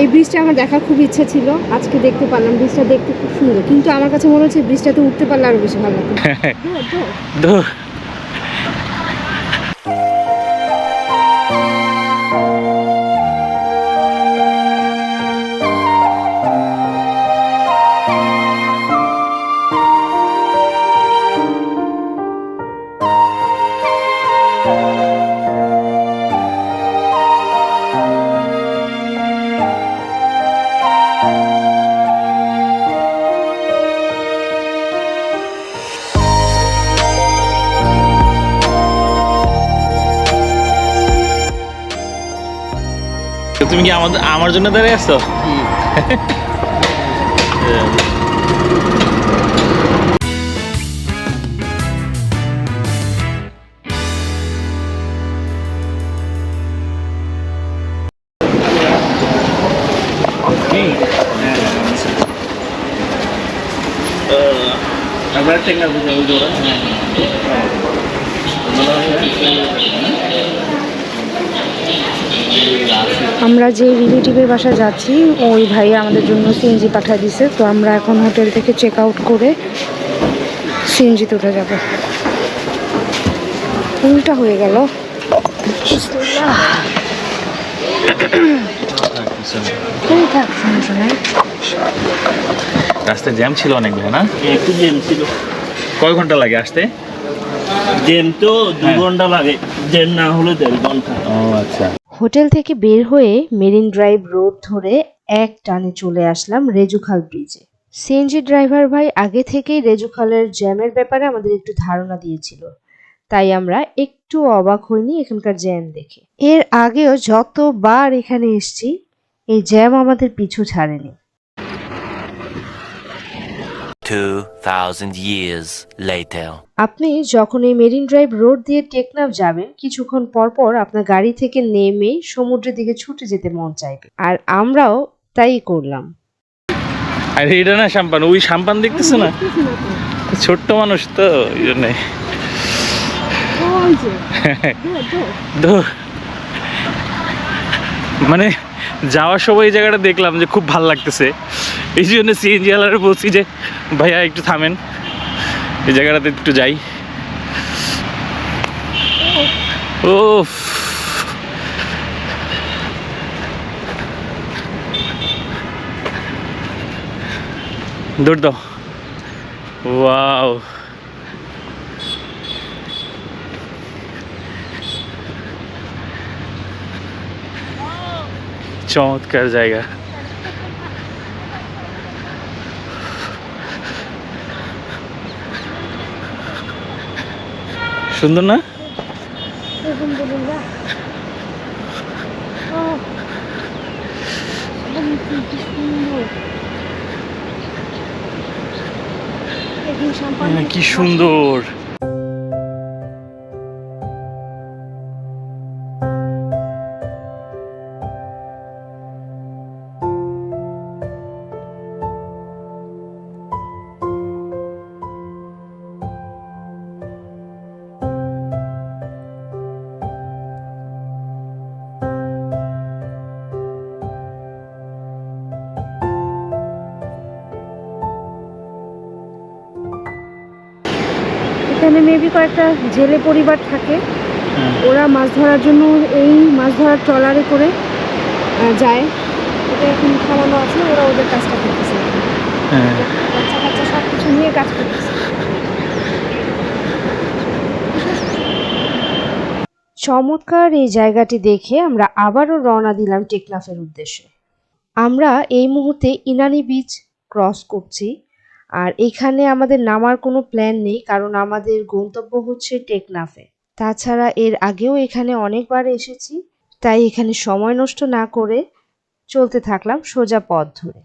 এই ব্রিজটা আমার দেখার খুব ইচ্ছা ছিল। আজকে দেখতে পারলাম ব্রিজটা দেখতে খুব সুন্দর। কিন্তু আমার কাছে মনে হচ্ছে ব্রিজটাতে উঠতে পারলে আরও বেশি ভালো লাগতো। তুমি কি আমাদের আমার জন্য দাঁড়িয়ে আসছো আবার টেঙ্গা আমরা যে রিলেটিভের বাসা যাচ্ছি ওই ভাই আমাদের জন্য সিএনজি পাঠিয়ে দিছে। তো আমরা এখন হোটেল থেকে চেক আউট করে সিএনজিতে উঠে যাব। উল্টা হয়ে গেল। রাস্তায় জ্যাম ছিল অনেক ভাই না একটু জেম ছিল। কয় ঘণ্টা লাগে আসতে? জেম তো দু হ্যাঁ। ঘণ্টা লাগে। জেম না হলে দেড় ঘণ্টা। ও আচ্ছা। হোটেল থেকে বের হয়ে মেরিন ড্রাইভ রোড ধরে এক টানে চলে আসলাম রেজুখাল ব্রিজে সিএনজি ড্রাইভার ভাই আগে থেকেই রেজুখালের জ্যামের ব্যাপারে আমাদের একটু ধারণা দিয়েছিল। তাই আমরা একটু অবাক হইনি এখানকার জ্যাম দেখে। এর আগেও যতবার এখানে এসছি, এই জ্যাম আমাদের পিছু ছাড়েনি। 2,000 years later. আপনি যখন এই মেরিন ড্রাইভ রোড দিয়ে টেকনাফ যাবেন কিছুক্ষণ পর পর আপনার গাড়ি থেকে নেমে সমুদ্রের দিকে ছুটে যেতে মন চাইবে। আর আমরাও তাই করলাম। আর এটা না সাম্পান ওই সাম্পান দেখতেছো না? ছোট্ট মানুষ তো এই জন্যে। মানে যাওয়ার সময় এই জায়গাটা দেখলাম যে খুব ভালো লাগতেছে। এই জন্য সিএনজি আলারে বলছি যে, ভাইয়া, একটু থামেন। এই জায়গাটাতে একটু যাই। ও দৌড় দাও। ওয়াও। চমৎকার জায়গা। সুন্দর না? কি সুন্দর। কয়েকটা জেলে পরিবার থাকে। ওরা মাছ ধরার জন্য এই মাছ ধরার ট্রলারে করে যায়। এটা এখন খাওয়ানো আছে ওরা ওদের কাজটা করতেছে। হ্যাঁ। বাচ্চা কাচ্চা সব কিছু নিয়ে কাজ করতেছে। চমৎকার এই জায়গাটি দেখে আমরা আবারও রওনা দিলাম টেকনাফের উদ্দেশ্যে। আমরা এই মুহূর্তে ইনানি বিচ ক্রস করছি। আর এখানে আমাদের নামার কোনো প্ল্যান নেই, কারণ আমাদের গন্তব্য হচ্ছে টেকনাফে। তাছাড়া এর আগেও এখানে অনেকবার এসেছি, তাই এখানে সময় নষ্ট না করে চলতে থাকলাম সোজা পথ ধরে।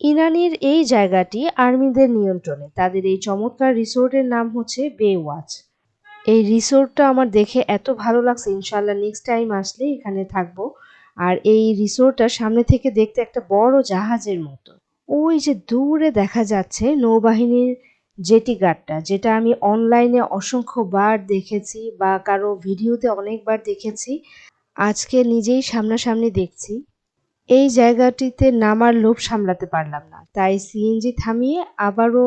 ইনানির এই জায়গাটি আর্মিদের নিয়ন্ত্রণে। তাদের এই চমৎকার রিসোর্টের নাম হচ্ছে বে ওয়াচ এই রিসোর্টটা আমার দেখে এত ভালো লাগছে ইনশাল্লাহ নেক্সট টাইম আসলে এখানে থাকব। আর এই রিসোর্টটা সামনে থেকে দেখতে একটা বড় জাহাজের মতো। ওই যে দূরে দেখা যাচ্ছে নৌবাহিনীর জেটি গার্ডটা যেটা আমি অনলাইনে অসংখ্যবার দেখেছি বা কারও ভিডিওতে অনেকবার দেখেছি, আজকে নিজেই সামনাসামনি দেখছি। এই জায়গাটিতে নামার লোভ সামলাতে পারলাম না, তাই সিএনজি থামিয়ে আবারও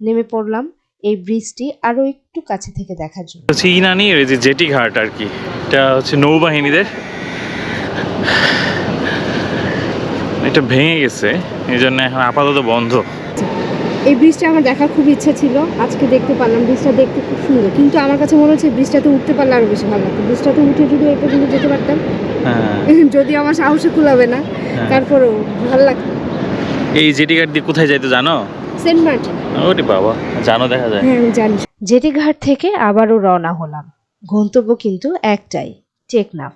নেমে পড়লাম এই ব্রিজটি আরও একটু কাছে থেকে দেখার জন্য। ইনানি যে জেটি ঘাট আর কি, এটা হচ্ছে নৌবাহিনীদের এটা ভেঙে গেছে এই জন্য এখন আপাতত বন্ধ। এই ব্রিজটা আমার দেখার খুব ইচ্ছা ছিল আজকে দেখতে পারলাম ব্রিজটা দেখতে খুব সুন্দর। কিন্তু আমার কাছে মনে হচ্ছে ব্রিজটাতে উঠতে পারলে আরও বেশি ভালো লাগতো। ব্রিজটাতে উঠে যদি এই পর্যন্ত যেতে পারতাম হ্যাঁ। যদি আমার সাহসে কুলাবে না হ্যাঁ। তারপরেও ভালো লাগতো। এই জেটি ঘাট দিয়ে কোথায় যাইতো জানো? Saint Martin. ওরে বাবা জানো দেখা যায়। হ্যাঁ আমি জানি। জেটি ঘাট থেকে আবারও রওনা হলাম। গন্তব্য কিন্তু একটাই টেকনাফ।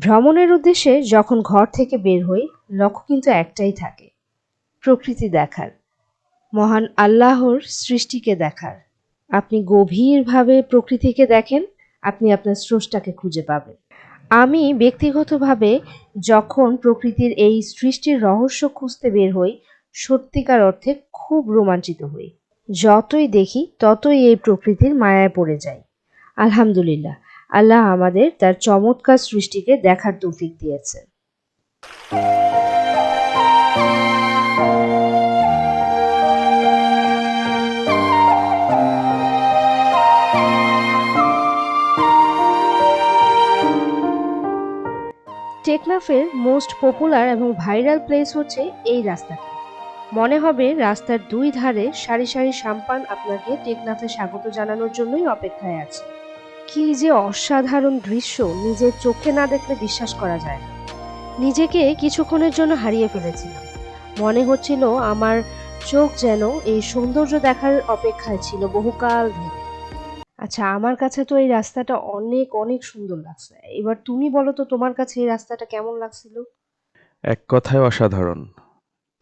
ভ্রমণের উদ্দেশ্যে যখন ঘর থেকে বের হই, লক্ষ্য কিন্তু একটাই থাকে, প্রকৃতি দেখার। মহান আল্লাহর সৃষ্টিকে দেখার। আপনি গভীরভাবে প্রকৃতিকে দেখেন, আপনি আপনার স্রষ্টাকে খুঁজে পাবেন। আমি ব্যক্তিগতভাবে যখন প্রকৃতির এই সৃষ্টির রহস্য খুঁজতে বের হই, সত্যিকার অর্থে খুব রোমাঞ্চিত হই। যতই দেখি, ততই এই প্রকৃতির মায়ায় পড়ে যাই। আলহামদুলিল্লাহ। আল্লাহ আমাদের তার চমৎকার সৃষ্টিকে দেখার তৌফিক দিয়েছেন টেকনাফের মোস্ট পপুলার এবং ভাইরাল প্লেস হচ্ছে এই রাস্তাটি। মনে হবে রাস্তার দুই ধারে সারি সারি সাম্পান আপনাকে টেকনাফে স্বাগত জানানোর জন্যই অপেক্ষায় আছে। কি যে অসাধারণ দৃশ্য নিজের চোখে না দেখলে বিশ্বাস করা যায় না। নিজেকে কিছুক্ষণের জন্য হারিয়ে ফেলেছিলাম। মনে হচ্ছিল আমার চোখ যেন এই সৌন্দর্য দেখার অপেক্ষায় ছিল বহুকাল ধরে। আচ্ছা আমার কাছে তো এই রাস্তাটা অনেক অনেক সুন্দর লাগছে। এবার তুমি বলো তো, তোমার কাছে এই রাস্তাটা কেমন লাগছিল? এক কথায় অসাধারণ।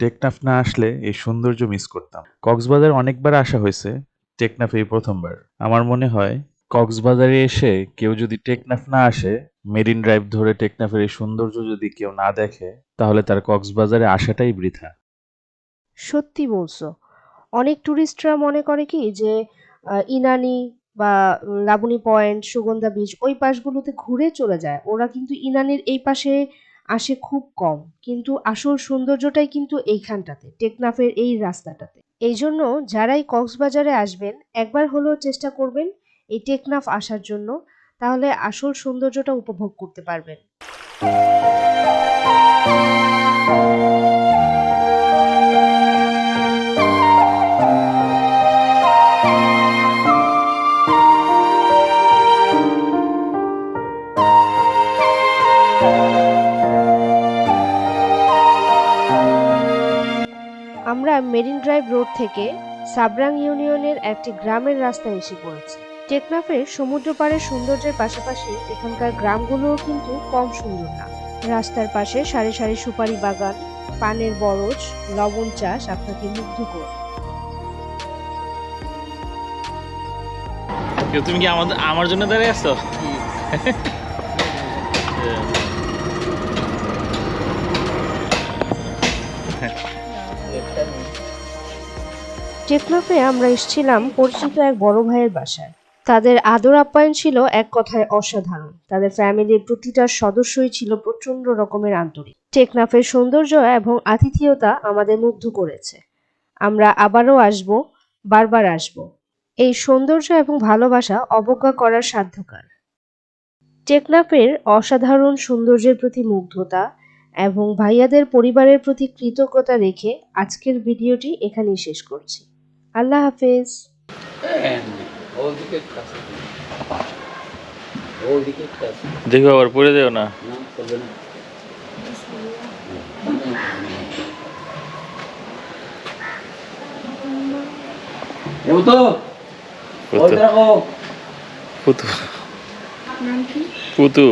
টেকনাফ না আসলে এই সৌন্দর্য মিস করতাম। কক্সবাজার অনেকবার আসা হয়েছে, টেকনাফ এই প্রথমবার। আমার মনে হয় কক্সবাজারে এসে কেউ যদি টেকনাফ না আসে, মেরিন ড্রাইভ ধরে টেকনাফের এই সৌন্দর্য যদি কেউ না দেখে, তাহলে তার কক্সবাজারে আসাটাই বৃথা। সত্যি বলছো। অনেক টুরিস্টরা মনে করে কি যে ইনানি বা লাবণী পয়েন্ট, সুগন্ধা বিচ ওই পাশগুলোতে ঘুরে চলে যায়। ওরা কিন্তু ইনানির এই পাশে আসে খুব কম। কিন্তু আসল সৌন্দর্যটাই কিন্তু এইখানটাতে, টেকনাফের এই রাস্তাটাতে। এই জন্য যারাই কক্সবাজারে আসবেন, একবার হলেও চেষ্টা করবেন এই টেকনাফ আসার জন্য, তাহলে আসল সৌন্দর্যটা উপভোগ করতে পারবেন। আমরা মেরিন ড্রাইভ রোড থেকে সাবরাং ইউনিয়নের একটি গ্রামের রাস্তায় এসে পড়েছি। টেকনাফের সমুদ্র পাড়ের সৌন্দর্যের পাশাপাশি এখানকার গ্রামগুলোও কিন্তু কম সুন্দর না। রাস্তার পাশে সারি সারি সুপারি বাগান পানের বরজ লবণ চাষ আপনাকে মুগ্ধ করবে। তুমি কি আমাদের আমার জন্য দাঁড়িয়ে আসছো টেকনাফে আমরা এসেছিলাম পরিচিত এক বড় ভাইয়ের বাসায়। তাদের আদর আপ্যায়ন ছিল এক কথায় অসাধারণ। তাদের ফ্যামিলির প্রতিটা সদস্যই ছিল প্রচণ্ড রকমের আন্তরিক। টেকনাফের সৌন্দর্য এবং আতিথেয়তা আমাদের মুগ্ধ করেছে। আমরা আবারও আসব, বারবার আসব। এই সৌন্দর্য এবং ভালোবাসা অবজ্ঞা করার সাধ্যকার। টেকনাফের অসাধারণ সৌন্দর্যের প্রতি মুগ্ধতা এবং ভাইয়াদের পরিবারের প্রতি কৃতজ্ঞতা রেখে আজকের ভিডিওটি এখানেই শেষ করছি। আল্লাহ হাফেজ। দেখো আবার পড়ে দেও না? পুতু পুতু। পুতু।